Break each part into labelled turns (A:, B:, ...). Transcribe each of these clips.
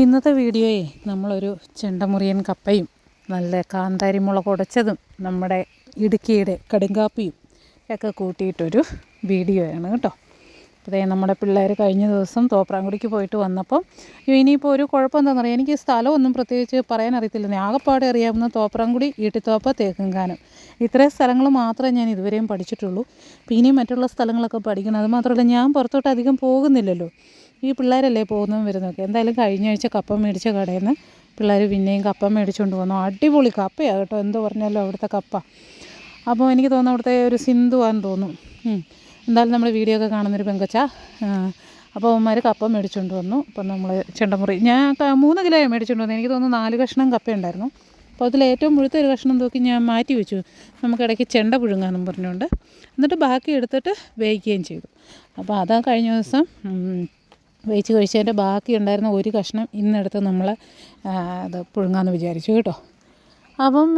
A: ഇന്നത്തെ വീഡിയോയെ നമ്മളൊരു ചെണ്ടമുറിയൻ കപ്പയും നല്ല കാന്താരി മുളക് ഉടച്ചതും നമ്മുടെ ഇടുക്കിയുടെ കടുങ്കാപ്പിയും ഒക്കെ കൂട്ടിയിട്ടൊരു വീഡിയോയാണ് കേട്ടോ. അതേ നമ്മുടെ പിള്ളേർ കഴിഞ്ഞ ദിവസം തോപ്രാങ്കുടിക്ക് പോയിട്ട് വന്നപ്പം ഇനിയിപ്പോൾ ഒരു കുഴപ്പം എന്താണെന്ന് അറിയാം എനിക്ക് സ്ഥലമൊന്നും പ്രത്യേകിച്ച് പറയാൻ അറിയത്തില്ല ആകപ്പാടെ അറിയാവുന്ന തോപ്രാങ്കുടി ഈട്ടിത്തോപ്പ തേക്കുംകാനം. ഇത്രയും സ്ഥലങ്ങൾ മാത്രമേ ഞാൻ ഇതുവരെയും പഠിച്ചിട്ടുള്ളൂ. പിന്നെ മറ്റുള്ള സ്ഥലങ്ങളൊക്കെ പഠിക്കണം. അത് മാത്രമല്ല ഞാൻ പുറത്തോട്ട് അധികം പോകുന്നില്ലല്ലോ. ഈ പിള്ളേരല്ലേ പോകുന്നതും വരുന്നതൊക്കെ? എന്തായാലും കഴിഞ്ഞ ആഴ്ച കപ്പ മേടിച്ച കടയിൽ നിന്ന് പിള്ളേർ പിന്നെയും കപ്പ മേടിച്ചുകൊണ്ട് വന്നു. അടിപൊളി കപ്പയാണ് കേട്ടോ. എന്ത് പറഞ്ഞാലും അവിടുത്തെ കപ്പ. അപ്പോൾ എനിക്ക് തോന്നുന്നു അവിടുത്തെ ഒരു സിന്ധുവാന്ന് തോന്നുന്നു എന്തായാലും നമ്മൾ വീഡിയോ ഒക്കെ കാണുന്നൊരു പെങ്കച്ച. അപ്പോൾ അവന്മാർ കപ്പ മേടിച്ചുകൊണ്ട് വന്നു. അപ്പം നമ്മൾ ചെണ്ടമുറി. ഞാൻ മൂന്ന് കിലോ മേടിച്ചുകൊണ്ട് വന്നു. എനിക്ക് തോന്നുന്നു നാല് കഷ്ണം കപ്പ ഉണ്ടായിരുന്നു. അപ്പോൾ അതിൽ ഏറ്റവും മുഴുത്ത ഒരു കഷ്ണം തൂക്കി ഞാൻ മാറ്റി വെച്ചു. നമുക്കിടയ്ക്ക് ചെണ്ട പുഴുങ്ങാന്നും പറഞ്ഞുകൊണ്ട് എന്നിട്ട് ബാക്കി എടുത്തിട്ട് വേവിക്കുകയും ചെയ്തു. അപ്പോൾ അതാ കഴിഞ്ഞ ദിവസം വേവിച്ച് കഴിച്ചതിന്റെ ബാക്കി ഉണ്ടായിരുന്ന ഒരു കഷ്ണം ഇന്നെടുത്ത് നമ്മൾ അത് പുഴുങ്ങാമെന്ന് വിചാരിച്ചു കേട്ടോ. അപ്പം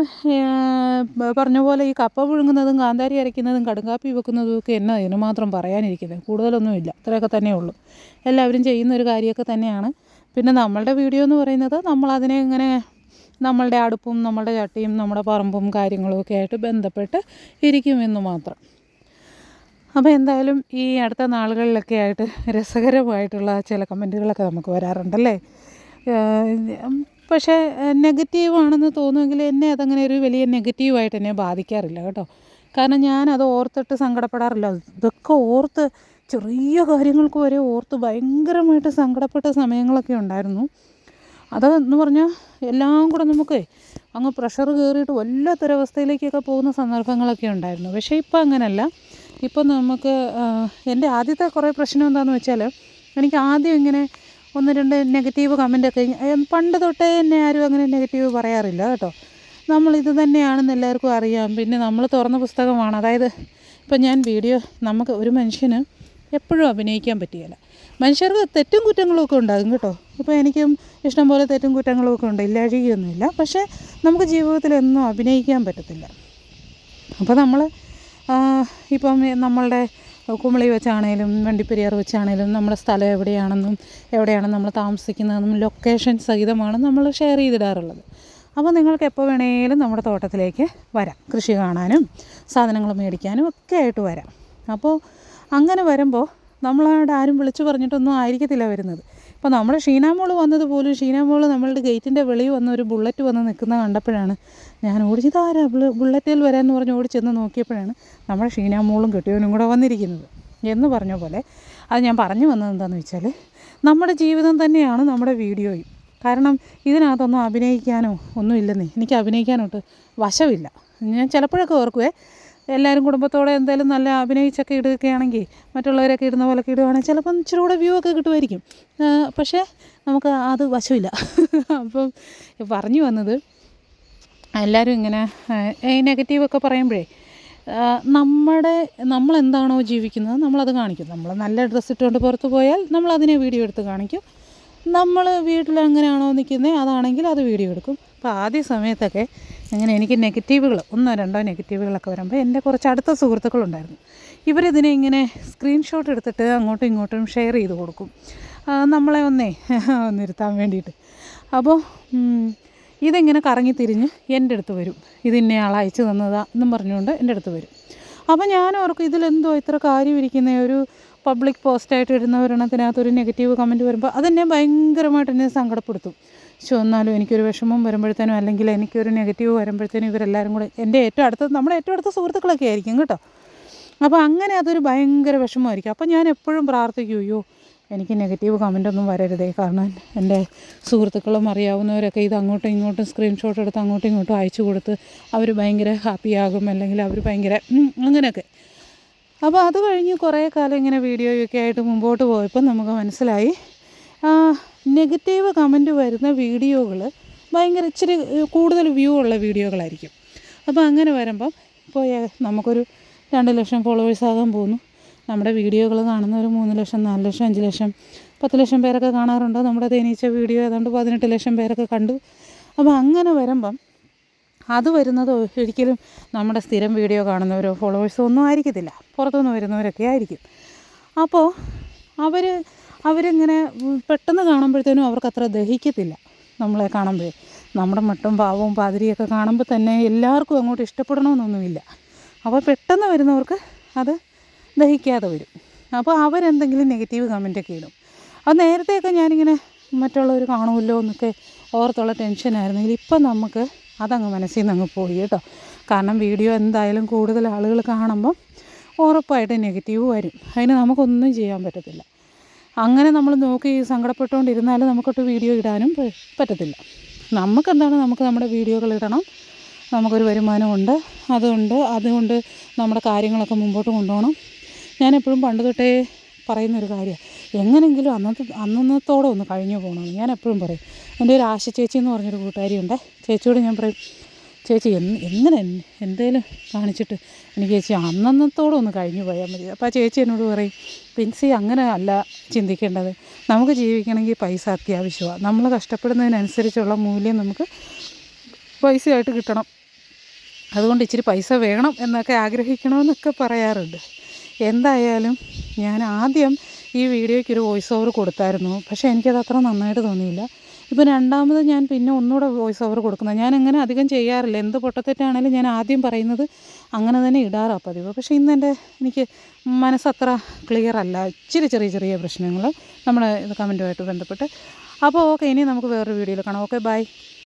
A: പറഞ്ഞ പോലെ ഈ കപ്പ പുഴുങ്ങുന്നതും കാന്താരി അരയ്ക്കുന്നതും കടുങ്കാപ്പി വെക്കുന്നതും ഒക്കെ എന്നാ ഇതിന് മാത്രം പറയാനിരിക്കുന്നത്? കൂടുതലൊന്നുമില്ല. ഇത്രയൊക്കെ തന്നെ ഉള്ളൂ. എല്ലാവരും ചെയ്യുന്ന ഒരു കാര്യമൊക്കെ തന്നെയാണ്. പിന്നെ നമ്മളുടെ വീഡിയോ എന്ന് പറയുന്നത് നമ്മളതിനെ ഇങ്ങനെ നമ്മളുടെ അടുപ്പും നമ്മളുടെ ചട്ടിയും നമ്മുടെ പറമ്പും കാര്യങ്ങളും ഒക്കെ ആയിട്ട് ബന്ധപ്പെട്ട് ഇരിക്കുമെന്ന് മാത്രം. അപ്പോൾ എന്തായാലും ഈ അടുത്ത നാളുകളിലൊക്കെ ആയിട്ട് രസകരമായിട്ടുള്ള ചില കമന്റുകളൊക്കെ നമുക്ക് വരാറുണ്ടല്ലേ? പക്ഷേ നെഗറ്റീവാണെന്ന് തോന്നുമെങ്കിൽ എന്നെ അതങ്ങനെ ഒരു വലിയ നെഗറ്റീവായിട്ട് എന്നെ ബാധിക്കാറില്ല കേട്ടോ. കാരണം ഞാൻ അത് ഓർത്തിട്ട് സങ്കടപ്പെടാറില്ല. ഇതൊക്കെ ഓർത്ത് ചെറിയ കാര്യങ്ങൾക്ക് വരെ ഓർത്ത് ഭയങ്കരമായിട്ട് സങ്കടപ്പെട്ട സമയങ്ങളൊക്കെ ഉണ്ടായിരുന്നു. അതെന്ന് പറഞ്ഞാൽ എല്ലാം കൂടെ നമുക്ക് അങ്ങ് പ്രഷർ കയറിയിട്ട് വല്ലാത്തൊരവസ്ഥയിലേക്കൊക്കെ പോകുന്ന സന്ദർഭങ്ങളൊക്കെ ഉണ്ടായിരുന്നു. പക്ഷേ ഇപ്പം അങ്ങനല്ല. ഇപ്പം നമുക്ക് എന്റെ ആദ്യത്തെ കുറേ പ്രശ്നം എന്താണെന്ന് വെച്ചാൽ എനിക്ക് ആദ്യം ഇങ്ങനെ ഒന്ന് രണ്ട് നെഗറ്റീവ് കമന്റൊക്കെ പണ്ട് തൊട്ടേ എന്നെ ആരും അങ്ങനെ നെഗറ്റീവ് പറയാറില്ല കേട്ടോ. നമ്മളിത് തന്നെയാണെന്ന് എല്ലാവർക്കും അറിയാം. പിന്നെ നമ്മൾ തുറന്ന പുസ്തകമാണ്. അതായത് ഇപ്പം ഞാൻ വീഡിയോ നമുക്ക് ഒരു മനുഷ്യന് എപ്പോഴും അഭിനയിക്കാൻ പറ്റുകയില്ല മനുഷ്യർക്ക് തെറ്റും കുറ്റങ്ങളും ഒക്കെ ഉണ്ടാകും കേട്ടോ. ഇപ്പോൾ എനിക്കും ഇഷ്ടം പോലെ തെറ്റും കുറ്റങ്ങളും ഒക്കെ ഉണ്ട്. ഇല്ലാഴികയൊന്നുമില്ല. പക്ഷേ നമുക്ക് ജീവിതത്തിൽ എന്നും അഭിനയിക്കാൻ പറ്റത്തില്ല. അപ്പോൾ നമ്മൾ ഇപ്പം നമ്മളുടെ കുമളി വെച്ചാണേലും വണ്ടിപ്പെരിയാർ വെച്ചാണേലും നമ്മുടെ സ്ഥലം എവിടെയാണെന്നും എവിടെയാണ് നമ്മൾ താമസിക്കുന്നതെന്നും ലൊക്കേഷൻ സഹിതമാണ് നമ്മൾ ഷെയർ ചെയ്തിടാറുള്ളത്. അപ്പോൾ നിങ്ങൾക്ക് എപ്പോൾ വേണമെങ്കിലും നമ്മുടെ തോട്ടത്തിലേക്ക് വരാം. കൃഷി കാണാനും സാധനങ്ങൾ മേടിക്കാനും ഒക്കെ ആയിട്ട് വരാം. അപ്പോൾ അങ്ങനെ വരുമ്പോൾ നമ്മളവിടെ ആരും വിളിച്ചു പറഞ്ഞിട്ടൊന്നും ആയിരിക്കത്തില്ല വരുന്നത്. ഇപ്പോൾ നമ്മുടെ ഷീനാമോൾ വന്നത് പോലും ഷീനാമോൾ നമ്മളുടെ ഗേറ്റിന്റെ വെളിയിൽ വന്ന ഒരു ബുള്ളറ്റ് വന്ന് നിൽക്കുന്ന കണ്ടപ്പോഴാണ് ഞാൻ ഓടിച്ചത് ആരാ ബുള്ളറ്റിൽ വരാമെന്ന് പറഞ്ഞ് ഓടിച്ചെന്ന് നോക്കിയപ്പോഴാണ് നമ്മുടെ ഷീനാമോളും കെട്ടിയവനും കൂടെ വന്നിരിക്കുന്നത്. എന്ന് പറഞ്ഞ പോലെ അത് ഞാൻ പറഞ്ഞു വന്നത് എന്താണെന്ന് വെച്ചാൽ നമ്മുടെ ജീവിതം തന്നെയാണ് നമ്മുടെ വീഡിയോയും. കാരണം ഇതിനകത്തൊന്നും അഭിനയിക്കാനോ ഒന്നും ഇല്ലെന്നേ എനിക്ക് അഭിനയിക്കാനോട്ട് വശമില്ല. ഞാൻ ചിലപ്പോഴൊക്കെ ഓർക്കുവേ എല്ലാവരും കുടുംബത്തോടെ എന്തായാലും നല്ല അഭിനയിച്ചൊക്കെ ഇടുകയാണെങ്കിൽ മറ്റുള്ളവരൊക്കെ ഇടുന്ന പോലൊക്കെ ഇടുകയാണെങ്കിൽ ചിലപ്പം ഇച്ചിരി കൂടെ വ്യൂ ഒക്കെ കിട്ടുമായിരിക്കും. പക്ഷേ നമുക്ക് അത് വശമില്ല. അപ്പം പറഞ്ഞു വന്നത് എല്ലാവരും ഇങ്ങനെ ഈ നെഗറ്റീവൊക്കെ പറയുമ്പോഴേ നമ്മുടെ നമ്മളെന്താണോ ജീവിക്കുന്നത് നമ്മളത് കാണിക്കും. നമ്മൾ നല്ല ഡ്രസ്സ് ഇട്ടുകൊണ്ട് പുറത്ത് പോയാൽ നമ്മളതിനെ വീഡിയോ എടുത്ത് കാണിക്കും. നമ്മൾ വീട്ടിൽ എങ്ങനെയാണോ നിൽക്കുന്നത് അതാണെങ്കിൽ അത് വീഡിയോ എടുക്കും. അപ്പോൾ ആദ്യ സമയത്തൊക്കെ ഇങ്ങനെ എനിക്ക് നെഗറ്റീവുകൾ ഒന്നോ രണ്ടോ നെഗറ്റീവുകളൊക്കെ വരുമ്പോൾ എന്റെ കുറച്ച് അടുത്ത സുഹൃത്തുക്കളുണ്ടായിരുന്നു. ഇവരിതിനെ ഇങ്ങനെ സ്ക്രീൻഷോട്ട് എടുത്തിട്ട് അങ്ങോട്ടും ഇങ്ങോട്ടും ഷെയർ ചെയ്ത് കൊടുക്കും. നമ്മളെ ഒന്നേ ഒന്നിരുത്താൻ വേണ്ടിയിട്ട്. അപ്പോൾ ഇതെങ്ങനെ കറങ്ങി തിരിഞ്ഞ് എന്റെ അടുത്ത് വരും. ഇതിന്നെ ആൾ അയച്ചു തന്നതാ എന്നും പറഞ്ഞുകൊണ്ട് എന്റെ അടുത്ത് വരും. അപ്പോൾ ഞാൻ ഓർക്കും ഇതിലെന്തോ ഇത്ര കാര്യം ഇരിക്കുന്ന ഒരു പബ്ലിക് പോസ്റ്റായിട്ട് ഇടുന്ന ഒരെണ്ണത്തിനകത്ത് ഒരു നെഗറ്റീവ് കമന്റ് വരുമ്പോൾ അതെന്നെ ഭയങ്കരമായിട്ട് എന്നെ സങ്കടപ്പെടുത്തും. പക്ഷെ എന്നാലും എനിക്കൊരു വിഷമം വരുമ്പോഴത്തേനും അല്ലെങ്കിൽ എനിക്കൊരു നെഗറ്റീവ് വരുമ്പോഴത്തേനും ഇവരെല്ലാവരും കൂടെ എന്റെ ഏറ്റവും അടുത്ത നമ്മുടെ ഏറ്റവും അടുത്ത സുഹൃത്തുക്കളൊക്കെ ആയിരിക്കും കേട്ടോ. അപ്പോൾ അങ്ങനെ അതൊരു ഭയങ്കര വിഷമമായിരിക്കും. അപ്പോൾ ഞാൻ എപ്പോഴും പ്രാർത്ഥിക്കും അയ്യോ എനിക്ക് നെഗറ്റീവ് കമന്റൊന്നും വരരുതേ. കാരണം എന്റെ സുഹൃത്തുക്കളും അറിയാവുന്നവരൊക്കെ ഇത് അങ്ങോട്ടും ഇങ്ങോട്ടും സ്ക്രീൻഷോട്ട് എടുത്ത് അങ്ങോട്ടും ഇങ്ങോട്ടും അയച്ചു കൊടുത്ത് അവർ ഭയങ്കര ഹാപ്പിയാകും അല്ലെങ്കിൽ അവർ ഭയങ്കര അങ്ങനെയൊക്കെ. അപ്പോൾ അത് കഴിഞ്ഞ് കുറേ കാലം ഇങ്ങനെ വീഡിയോയൊക്കെ ആയിട്ട് മുമ്പോട്ട് പോയപ്പോൾ നമുക്ക് മനസ്സിലായി നെഗറ്റീവ് കമന്റ് വരുന്ന വീഡിയോകൾ ഭയങ്കര ഇച്ചിരി കൂടുതൽ വ്യൂ ഉള്ള വീഡിയോകളായിരിക്കും. അപ്പോൾ അങ്ങനെ വരുമ്പം ഇപ്പോൾ നമുക്കൊരു രണ്ട് ലക്ഷം ഫോളോവേഴ്സ് ആകാൻ പോകുന്നു. നമ്മുടെ വീഡിയോകൾ കാണുന്ന ഒരു മൂന്ന് ലക്ഷം നാല് ലക്ഷം അഞ്ച് ലക്ഷം പത്ത് ലക്ഷം പേരൊക്കെ കാണാറുണ്ട്. നമ്മുടെ തേനീച്ച വീഡിയോ ഏതാണ്ട് പതിനെട്ട് ലക്ഷം പേരൊക്കെ കണ്ടു. അപ്പോൾ അങ്ങനെ വരുമ്പം അത് വരുന്നത് ഒരിക്കലും നമ്മുടെ സ്ഥിരം വീഡിയോ കാണുന്നവരോ ഫോളോവേഴ്സോ ഒന്നും ആയിരിക്കത്തില്ല. പുറത്തുനിന്ന് വരുന്നവരൊക്കെ ആയിരിക്കും. അപ്പോൾ അവർ അവരിങ്ങനെ പെട്ടെന്ന് കാണുമ്പോഴത്തേനും അവർക്ക് അത്ര ദഹിക്കത്തില്ല നമ്മളെ കാണുമ്പോൾ നമ്മുടെ മട്ടും പാവവും പാതിരിയൊക്കെ കാണുമ്പോൾ തന്നെ എല്ലാവർക്കും അങ്ങോട്ട് ഇഷ്ടപ്പെടണമെന്നൊന്നുമില്ല അപ്പോൾ പെട്ടെന്ന് വരുന്നവർക്ക് അത് ദഹിക്കാതെ വരും. അപ്പോൾ അവരെന്തെങ്കിലും നെഗറ്റീവ് കമന്റൊക്കെ ഇടും. അത് നേരത്തെയൊക്കെ ഞാനിങ്ങനെ മറ്റുള്ളവർ കാണുമല്ലോ എന്നൊക്കെ ഓർത്തുള്ള ടെൻഷനായിരുന്നെങ്കിൽ ഇപ്പം നമുക്ക് അതങ്ങ് മനസ്സിൽ നിന്ന് അങ്ങ് പോയി കേട്ടോ. കാരണം വീഡിയോ എന്തായാലും കൂടുതൽ ആളുകൾ കാണുമ്പം ഉറപ്പായിട്ട് നെഗറ്റീവ് വരും. അതിന് നമുക്കൊന്നും ചെയ്യാൻ പറ്റത്തില്ല. അങ്ങനെ നമ്മൾ നോക്കി സങ്കടപ്പെട്ടുകൊണ്ടിരുന്നാലും നമുക്കൊട്ട് വീഡിയോ ഇടാനും പറ്റത്തില്ല. നമുക്കെന്താണ്? നമുക്ക് നമ്മുടെ വീഡിയോകൾ ഇടണം. നമുക്കൊരു വരുമാനമുണ്ട്. അതുകൊണ്ട് അതുകൊണ്ട് നമ്മുടെ കാര്യങ്ങളൊക്കെ മുമ്പോട്ട് കൊണ്ടുപോകണം. ഞാനെപ്പോഴും പണ്ട് തൊട്ടേ പറയുന്നൊരു കാര്യമാണ് എങ്ങനെങ്കിലും അന്നത്തെ അന്നന്നത്തോടെ ഒന്ന് കഴിഞ്ഞു പോകണമെന്ന് ഞാൻ എപ്പോഴും പറയും എന്റെ ഒരു ആശ ചേച്ചി എന്ന് പറഞ്ഞൊരു കൂട്ടുകാരിയുണ്ട്. ചേച്ചിയോട് ഞാൻ പറയും ചേച്ചി എന്ന് എങ്ങനെ എന്തേലും കാണിച്ചിട്ട് എനിക്ക് ചേച്ചി അന്നന്നത്തോടെ ഒന്ന് കഴിഞ്ഞു പോയാൽ മതി. അപ്പോൾ ആ ചേച്ചി എന്നോട് പറയും പിൻസി അങ്ങനെ അല്ല ചിന്തിക്കേണ്ടത്. നമുക്ക് ജീവിക്കണമെങ്കിൽ പൈസ അത്യാവശ്യമാണ്. നമ്മൾ കഷ്ടപ്പെടുന്നതിനനുസരിച്ചുള്ള മൂല്യം നമുക്ക് പൈസയായിട്ട് കിട്ടണം. അതുകൊണ്ട് ഇച്ചിരി പൈസ വേണം എന്നൊക്കെ ആഗ്രഹിക്കണമെന്നൊക്കെ പറയാറുണ്ട്. എന്തായാലും ഞാൻ ആദ്യം ഈ വീഡിയോയ്ക്ക് ഒരു വോയിസ് ഓവർ കൊടുത്തായിരുന്നു. പക്ഷേ എനിക്കത് അത്ര നന്നായിട്ട് തോന്നിയില്ല. ഇപ്പോൾ രണ്ടാമത് ഞാൻ പിന്നെ ഒന്നുകൂടെ വോയിസ് ഓവർ കൊടുക്കുന്നത് ഞാൻ അങ്ങനെ അധികം ചെയ്യാറില്ല. എന്ത് പൊട്ടത്തെറ്റാണേലും ഞാൻ ആദ്യം പറയുന്നത് അങ്ങനെ തന്നെ ഇടാറാണ് പതിവ്. പക്ഷേ ഇന്ന് എന്റെ എനിക്ക് മനസ്സത്ര ക്ലിയർ അല്ല. ഇച്ചിരി ചെറിയ ചെറിയ പ്രശ്നങ്ങൾ നമ്മുടെ കമന്റുമായിട്ട് ബന്ധപ്പെട്ട്. അപ്പോൾ ഓക്കെ ഇനി നമുക്ക് വേറൊരു വീഡിയോയിൽ കാണാം. Okay bye